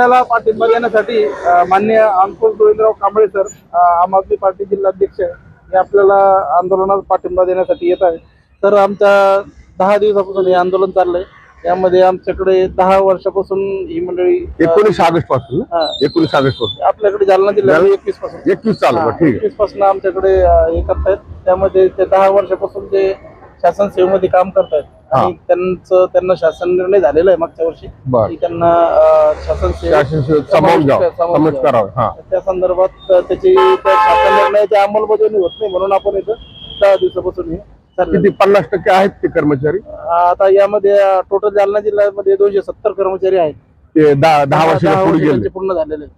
आपल्याला पाठिंबा देण्यासाठी अ, माननीय अंकुश गोविंदराव कांबळे सर आम आदमी पार्टी जिल्हाध्यक्ष हे आपल्याला आंदोलनात पाठिंबा देण्यासाठी येत आहे तर आमच्या दहा दिवसापासून हे आंदोलन चाललंय. यामध्ये आमच्याकडे दहा वर्षापासून ही मंडळी एकोणीस ऑगस्टपासून एकोणीस ऑगस्टपासून आपल्याकडे जालना जिल्ह्यामध्ये एकवीसपासून एकवीस एकवीसपासून आमच्याकडे हे करतायत. त्यामध्ये ते दहा वर्षापासून ते शासन सेवेमध्ये काम करतायत. आणि त्यांचं त्यांना शासन निर्णय झालेला आहे मागच्या वर्षी. की त्यांना शासन समावेश. करावं हा. त्या संदर्भात त्याची त्या शासन निर्णयाची अंमलबजावणी होत नाही म्हणून आपण इथं दहा दिवसापासून हे. किती पन्नास टक्के आहेत ते कर्मचारी? आता यामध्ये टोटल जालना जिल्ह्यामध्ये दोनशे सत्तर कर्मचारी आहेत. ते दहा वर्ष पूर्ण झालेले आहेत.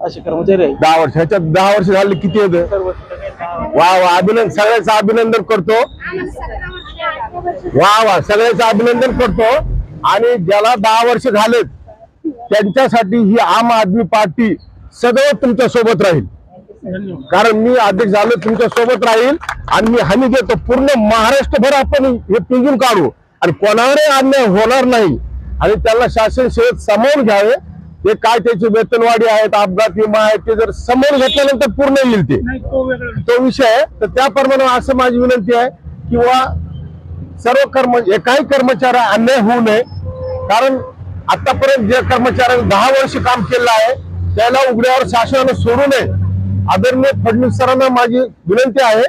असे कर्मचारी आहेत. दहा वर्ष ह्याच्यात दहा वर्ष झाले किती येत सर्व वा वा अभिनंदन सगळ्याचं अभिनंदन करतो. वा वा. सगळ्याचं अभिनंदन करतो. आणि ज्याला दहा वर्ष झालेत त्यांच्यासाठी ही आम आदमी पार्टी सदैव तुमच्यासोबत राहील. कारण मी अध्यक्ष झालो तुमच्यासोबत राहील. आणि मी हमी देतो पूर्ण महाराष्ट्रभर आपण हे पिंजून काढू. आणि कोणावरही अन्याय होणार नाही. आणि त्याला शासन सेवेत सामावून घ्यावे. ते काय त्याची वेतनवाढी आहेत अपघात विमा आहे ते जर समोर घेतल्यानंतर पूर्ण येईल ते. तो विषय. आहे. तर त्याप्रमाणे असं माझी विनंती आहे किंवा सर्व कर्म एकाही कर्मचाऱ्या अन्याय होऊ नये. कारण आतापर्यंत जे कर्मचाऱ्यांनी दहा वर्ष काम केलं आहे त्याला उघड्यावर शासनानं सोडू नये. आदरणीय फडणवीस सरांना माझी विनंती आहे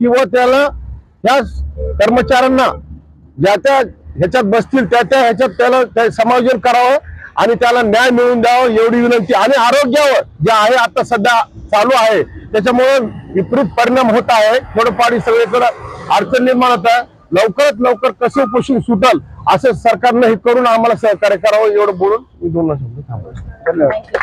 किंवा त्याला त्या कर्मचाऱ्यांना ज्या त्या ह्याच्यात बसतील त्या त्या ह्याच्यात त्याला ते समायोजन करावं आणि त्याला न्याय मिळवून द्यावं एवढी विनंती. आणि आरोग्यावर जे आहे आता सध्या चालू आहे त्याच्यामुळे विपरीत परिणाम होत आहे. थोडंफार सगळीकडे अडचण निर्माण होत आहे. लवकरात लवकर कसं उपोषण सुटल असं सरकारनं हे करून आम्हाला सहकार्य करावं एवढं बोलून मी दोन शब्द थांबतो धन्यवाद.